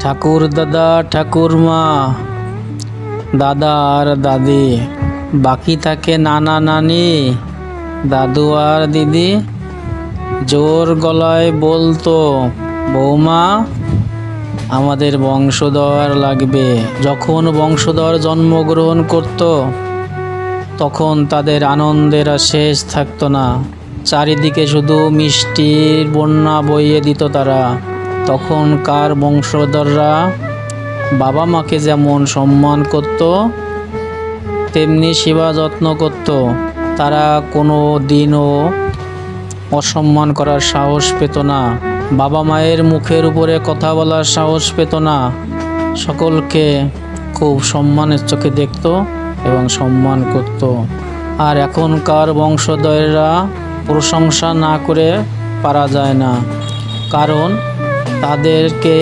ঠাকুর দাদা ঠাকুরমা দাদা আর দাদি। বাকি থাকে নানা নানি, দাদু আর দিদি। জোর গলায় বলতো, বৌমা, আমাদের বংশধর লাগবে। যখন বংশধর জন্মগ্রহণ করত, তখন তাদের আনন্দের শেষ থাকতো না। চারিদিকে শুধু মিষ্টির বন্যা বইয়ে দিত তারা। তখনকার বংশধররা বাবা মাকে যেমন সম্মান করত, তেমনি সেবা যত্ন করত। তারা কোনো দিনও অসম্মান করার সাহস পেত না। বাবা মায়ের মুখের উপরে কথা বলার সাহস পেত না। সকলকে খুব সম্মানের চোখে দেখত এবং সম্মান করত। আর এখনকার বংশধরেরা প্রশংসা না করে পারা যায় না। কারণ তাদেরকে